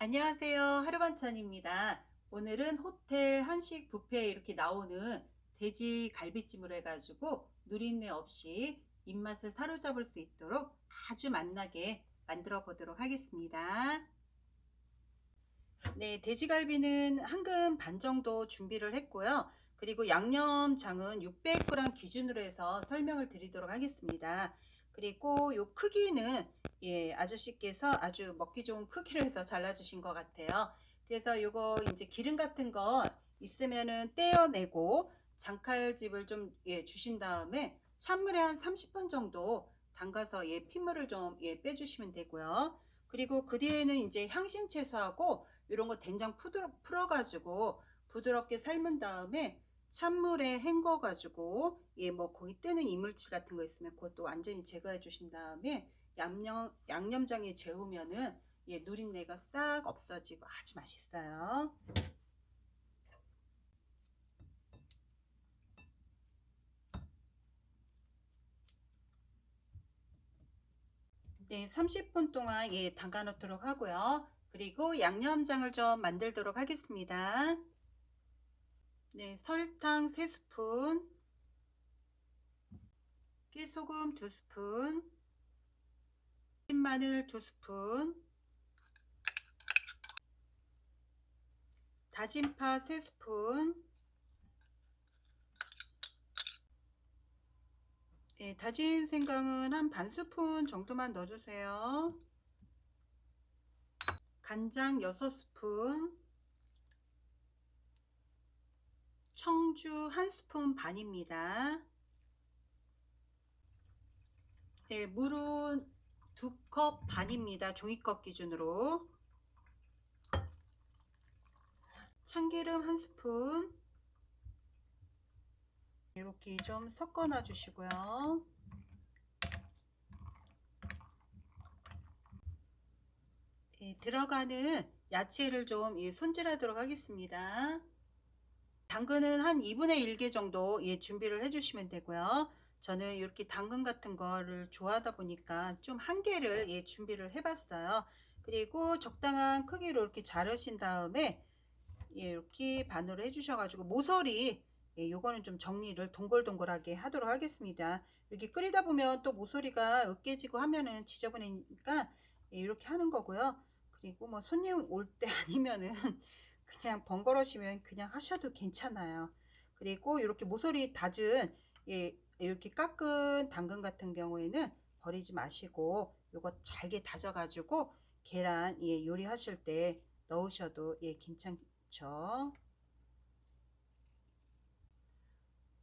안녕하세요. 하루반찬입니다. 오늘은 호텔 한식 뷔페에 이렇게 나오는 돼지 갈비찜으로 해가지고 누린내 없이 입맛을 사로잡을 수 있도록 아주 맛나게 만들어 보도록 하겠습니다. 네, 돼지갈비는 한금 반 정도 준비를 했고요. 그리고 양념장은 600g 기준으로 해서 설명을 드리도록 하겠습니다. 그리고 요 크기는 예, 아저씨께서 아주 먹기 좋은 크기로 해서 잘라주신 것 같아요. 그래서 요거 이제 기름 같은 거 있으면은 떼어내고 장칼집을 좀 예, 주신 다음에 찬물에 한 30분 정도 담가서 예, 핏물을 좀 예, 빼주시면 되고요. 그리고 그 뒤에는 이제 향신 채소하고 이런 거 된장 푸드러, 풀어가지고 부드럽게 삶은 다음에 찬물에 헹궈 가지고 예, 뭐 거기 뜨는 이물질 같은 거 있으면 그것도 완전히 제거해 주신 다음에 양념, 양념장에 재우면은 예, 누린내가 싹 없어지고 아주 맛있어요. 네, 30분 동안 예, 담가 놓도록 하고요. 그리고 양념장을 좀 만들도록 하겠습니다. 네, 설탕 3스푼, 깨소금 2스푼, 마늘 2스푼, 다진 파 3스푼, 네, 다진 생강은 한 반 스푼 정도만 넣어주세요. 간장 6스푼, 청주 한 스푼 반입니다. 네, 물은 두 컵 반입니다. 종이컵 기준으로. 참기름 한 스푼. 이렇게 좀 섞어 놔 주시고요. 예, 들어가는 야채를 좀 예, 손질하도록 하겠습니다. 당근은 한 2분의 1개 정도 예, 준비를 해주시면 되고요. 저는 이렇게 당근 같은 거를 좋아하다 보니까 좀 한 개를 예, 준비를 해봤어요. 그리고 적당한 크기로 이렇게 자르신 다음에 예, 이렇게 반으로 해주셔가지고 모서리 예, 요거는 좀 정리를 동글동글하게 하도록 하겠습니다. 이렇게 끓이다 보면 또 모서리가 으깨지고 하면은 지저분하니까 예, 이렇게 하는 거고요. 그리고 뭐 손님 올 때 아니면은 그냥 번거로우시면 그냥 하셔도 괜찮아요. 그리고 이렇게 모서리 다진 예, 이렇게 깎은 당근 같은 경우에는 버리지 마시고 요거 잘게 다져 가지고 계란 예, 요리하실 때 넣으셔도 예, 괜찮죠.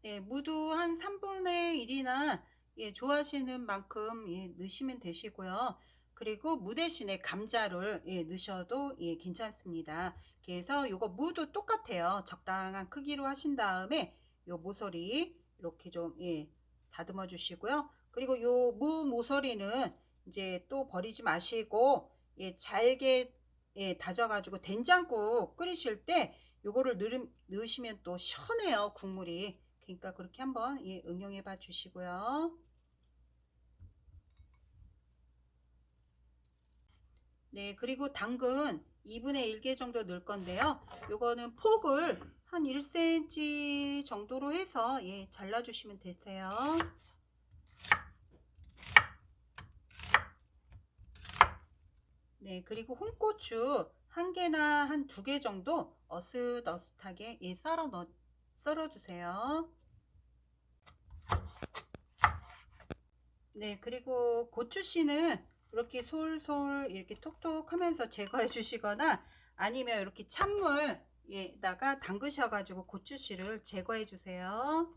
예, 무도 한 3분의 1이나 예, 좋아하시는 만큼 예, 넣으시면 되시고요. 그리고 무 대신에 감자를 예, 넣으셔도 예, 괜찮습니다. 그래서 요거 무도 똑같아요. 적당한 크기로 하신 다음에 요 모서리 이렇게 좀 예, 다듬어 주시고요. 그리고 요 무 모서리는 이제 또 버리지 마시고 예, 잘게 예, 다져가지고 된장국 끓이실 때 요거를 넣으, 넣으시면 또 시원해요 국물이. 그러니까 그렇게 한번 예, 응용해 봐 주시고요. 네, 그리고 당근 2분의 1개 정도 넣을 건데요. 요거는 폭을 한 1cm 정도로 해서 예, 잘라 주시면 되세요. 네, 그리고 홍고추 한 개나 한 두 개 정도 어슷어슷하게 예, 썰어 넣, 썰어 주세요. 네, 그리고 고추씨는 이렇게 솔솔 이렇게 톡톡 하면서 제거해 주시거나 아니면 이렇게 찬물에다가 담그셔 가지고 고추씨를 제거해 주세요.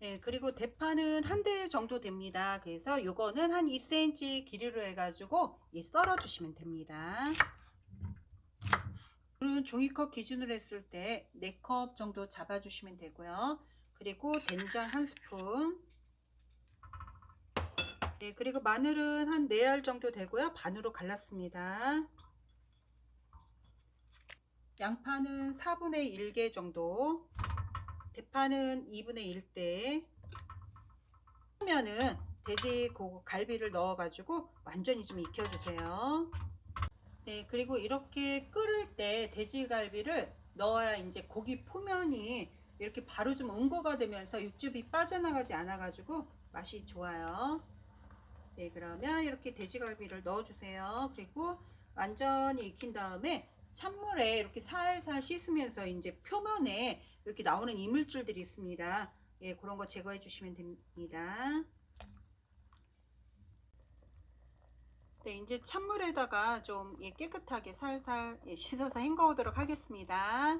네, 그리고 대파는 한 대 정도 됩니다. 그래서 요거는 한 2cm 길이로 해가지고 썰어 주시면 됩니다. 물은 종이컵 기준으로 했을 때 4컵 정도 잡아주시면 되고요. 그리고 된장 한 스푼. 네, 그리고 마늘은 한 4알 정도 되고요. 반으로 갈랐습니다. 양파는 4분의 1개 정도. 대파는 2분의 1대. 그러면은 돼지 고 갈비를 넣어가지고 완전히 좀 익혀주세요. 네, 그리고 이렇게 끓을 때 돼지갈비를 넣어야 이제 고기 표면이 이렇게 바로 좀 응고가 되면서 육즙이 빠져나가지 않아가지고 맛이 좋아요. 네, 그러면 이렇게 돼지갈비를 넣어주세요. 그리고 완전히 익힌 다음에 찬물에 이렇게 살살 씻으면서 이제 표면에 이렇게 나오는 이물질들이 있습니다. 예, 그런 거 제거해 주시면 됩니다. 네, 이제 찬물에다가 좀 예, 깨끗하게 살살 예, 씻어서 헹궈오도록 하겠습니다.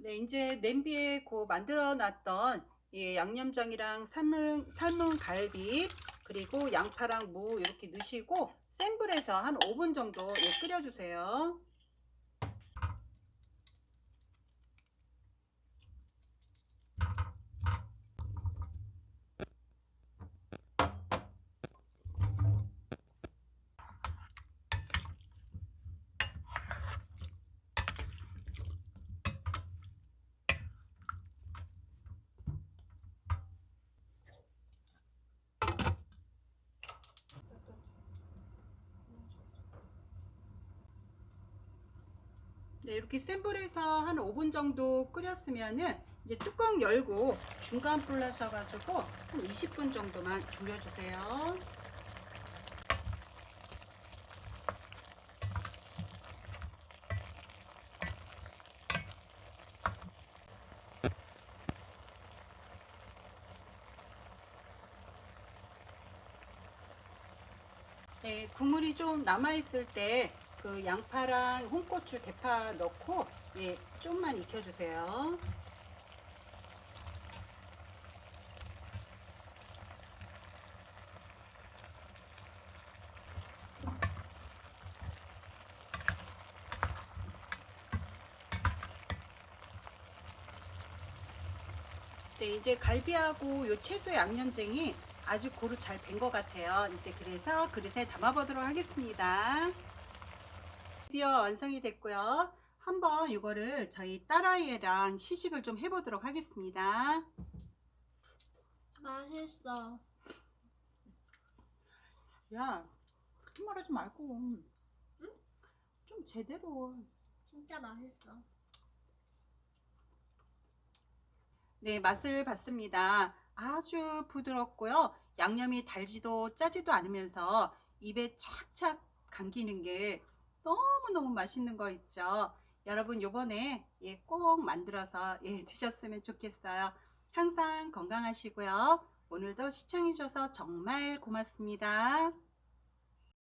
네, 이제 냄비에 고 만들어 놨던 예, 양념장이랑 삶은, 삶은 갈비 그리고 양파랑 무 이렇게 넣으시고 센 불에서 한 5분 정도 예, 끓여주세요. 네, 이렇게 센 불에서 한 5분 정도 끓였으면은 이제 뚜껑 열고 중간 불 하셔가지고 한 20분 정도만 졸여주세요. 네, 국물이 좀 남아있을 때 그 양파랑 홍고추, 대파 넣고 예, 좀만 익혀주세요. 네, 이제 갈비하고 요 채소 양념쟁이 아주 고루 잘된것 같아요. 이제 그래서 그릇에 담아보도록 하겠습니다. 드디어 완성이 됐고요. 한번 이거를 저희 딸아이랑 시식을 좀 해보도록 하겠습니다. 맛있어. 야, 그렇게 말하지 말고 좀 제대로. 진짜 맛있어. 네, 맛을 봤습니다. 아주 부드럽고요. 양념이 달지도 짜지도 않으면서 입에 착착 감기는 게 너무너무 맛있는 거 있죠. 여러분 요번에 예, 꼭 만들어서 예, 드셨으면 좋겠어요. 항상 건강하시고요. 오늘도 시청해 주셔서 정말 고맙습니다.